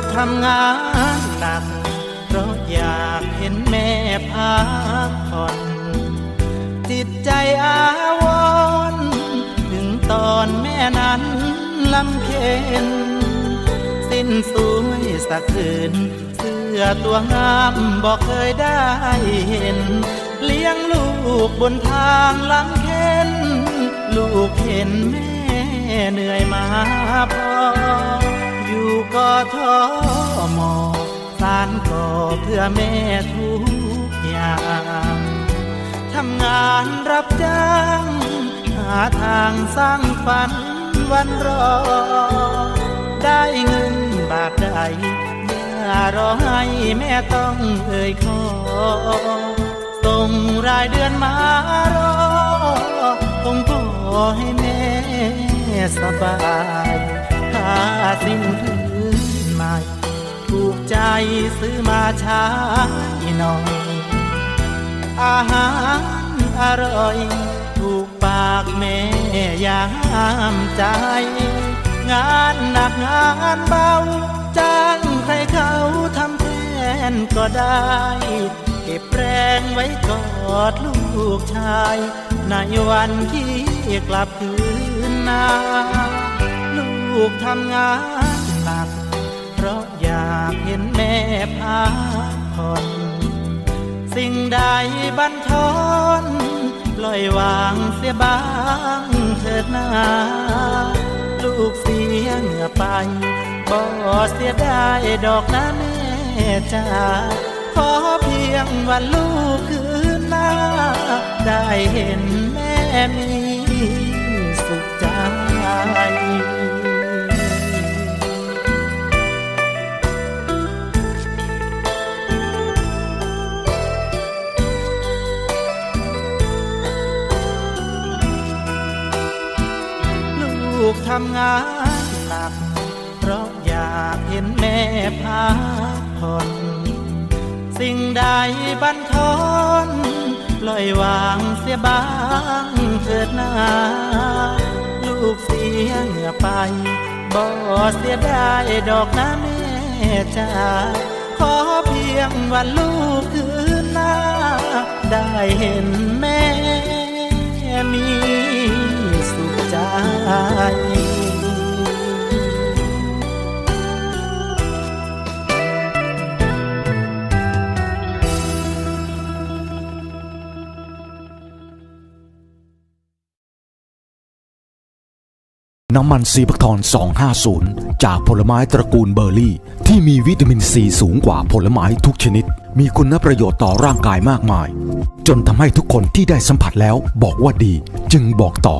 กทำงานหนัก เพราะอยากเห็นแม่พักผ่อนจิตใจอาวรถึงตอนแม่นั้นลำเค็นสิ้นสวยสักคืน เสื้อตัวงามบอกเคยได้เห็น เลี้ยงลูกบนทางลำเค็นลูกเห็นแม่เหนื่อยมาพอ อยู่กอทอมอสารก่อเพื่อแม่ทุกอย่างทำงานรับจ้าง หาทางสร้างฝันวันรอ ได้เงินบาทใดอย่ารอให้แม่ต้องเอ่ยขอส่งรายเดือนมารอคงขอให้แม่สบาย สิ้นพื้นใหม่ ถูกใจซื้อมาใช้หน่อย อาหารอร่อย ถูกปากแม่ยามใจ งานหนักงานเบา จ้างใครเขาทำแทนก็ได้ เก็บแรงไว้กอดลูกชาย ในวันที่กลับคืนนา ลูกทำงานหนัก เพราะอยากเห็นแม่พักผ่อนสิ่งใดบันทอนปล่อยวางเสียบ้างเถิดนาลูกเสียเหงื่อไปบ่เสียได้ดอกนะแม่จ้าขอเพียงวันลูกคืนหน้า ได้เห็นแม่มี ลูกทำงานหนัก เพราะอยากเห็นแม่พักผ่อน สิ่งใดบันทอนปล่อยวางเสียบ้างเถิดนาลูกเสียเหงื่อไป บ่เสียได้ดอกนะแม่จ้าขอเพียงวันลูกคืนหน้า ได้เห็นแม่มี น้ำมันซีบักทอน 250 จากผลไม้ตระกูลเบอร์รี่ ที่มีวิตามินซีสูงกว่าผลไม้ทุกชนิด มีคุณประโยชน์ต่อร่างกายมากมาย จนทำให้ทุกคนที่ได้สัมผัสแล้วบอกว่าดีจึงบอกต่อ